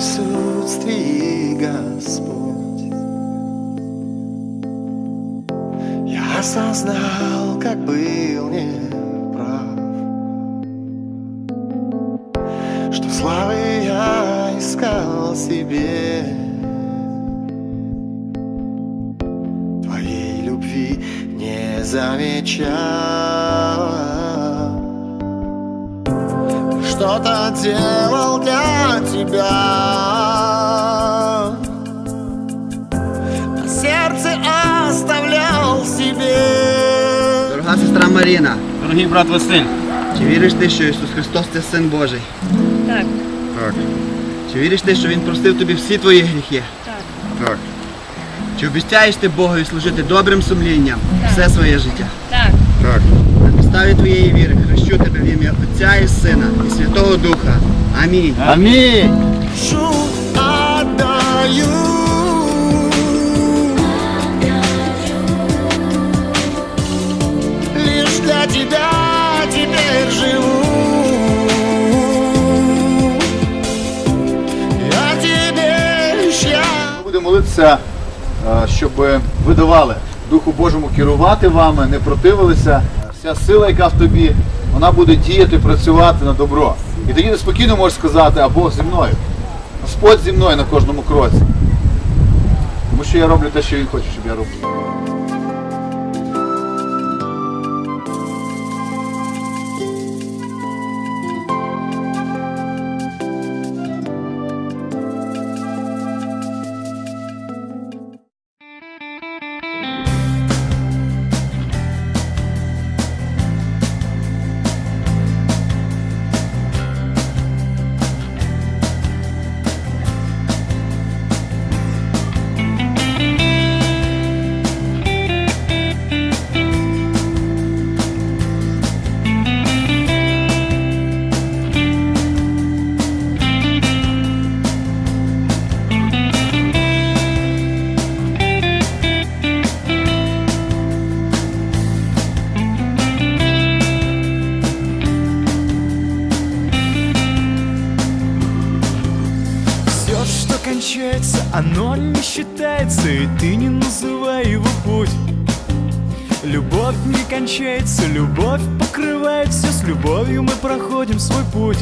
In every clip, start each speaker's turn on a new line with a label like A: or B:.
A: присутствии, Господь. Я осознал, как был неправ, что славы я искал себе. Твоей любви не замечал. Ты что-то делал для тебя.
B: Маріна,
C: Дорогий брат Василь,
B: чи віриш ти, що Ісус Христос це Син Божий?
D: Так,
C: так,
B: Чи віриш ти, що Він простив тобі всі твої гріхи?
D: так,
C: так,
B: Чи обіцяєш ти Богові служити добрим сумлінням все своє життя?
D: так.
C: так.
B: На підставі твоєї віри хрещу тебе в ім'я Отця і Сина і Святого Духа. Амінь.
C: Амінь.
E: Будемо молитися, е, щоб ви давали Духу Божому керувати вами, не противилися. Вся сила, яка в тобі, вона буде діяти, працювати на добро. І тоді ти спокійно можеш сказати, а Бог зі мною. Господь зі мною на кожному кроці. Тому що я роблю те, що він хоче, щоб я робив.
F: Кончается, оно не считается И ты не называй его путь. Любовь не кончается, любовь покрывает все С любовью мы проходим свой путь.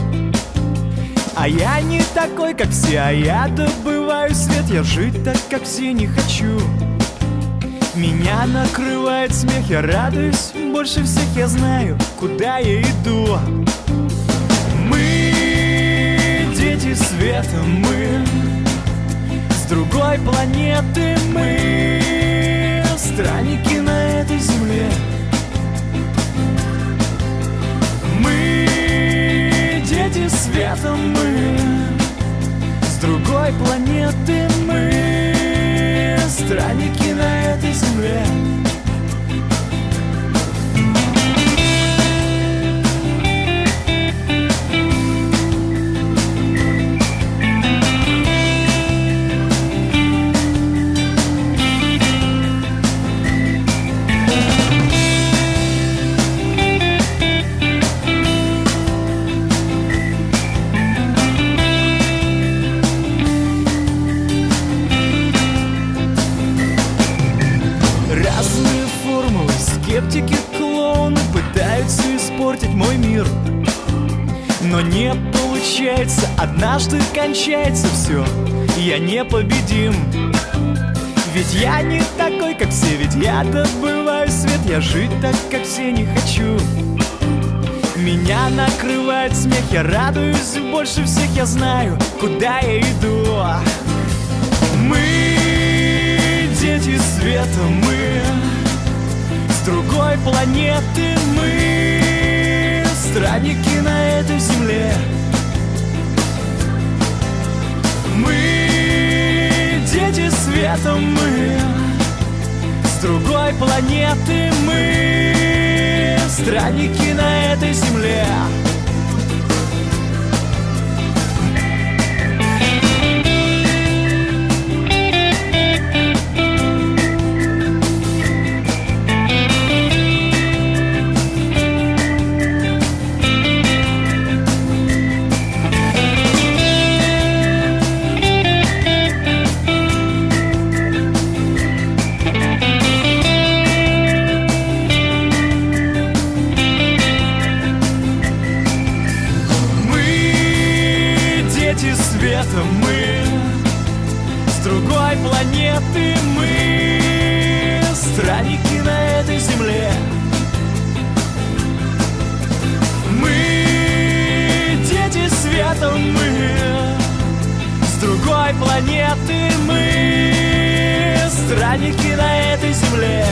F: А я не такой, как все, а я добываю свет Я жить так, как все, не хочу. Меня накрывает смех, я радуюсь Больше всех я знаю, куда я иду. Мы дети света, мы другой планеты, мы странники скептики, клоуны Пытаются испортить мой мир. Но не получается, однажды кончается все Я непобедим. Ведь я не такой, как все Ведь я добываю свет Я жить так, как все, не хочу. Меня накрывает смех Я радуюсь больше всех Я знаю, куда я иду. Мы дети света, мы другой планеты, мы странники на этой земле. Мы дети света, мы с другой планеты, мы странники на этой земле. Света мы С другой планеты мы. Странники на этой земле. Мы дети света мы С другой планеты мы. Странники на этой земле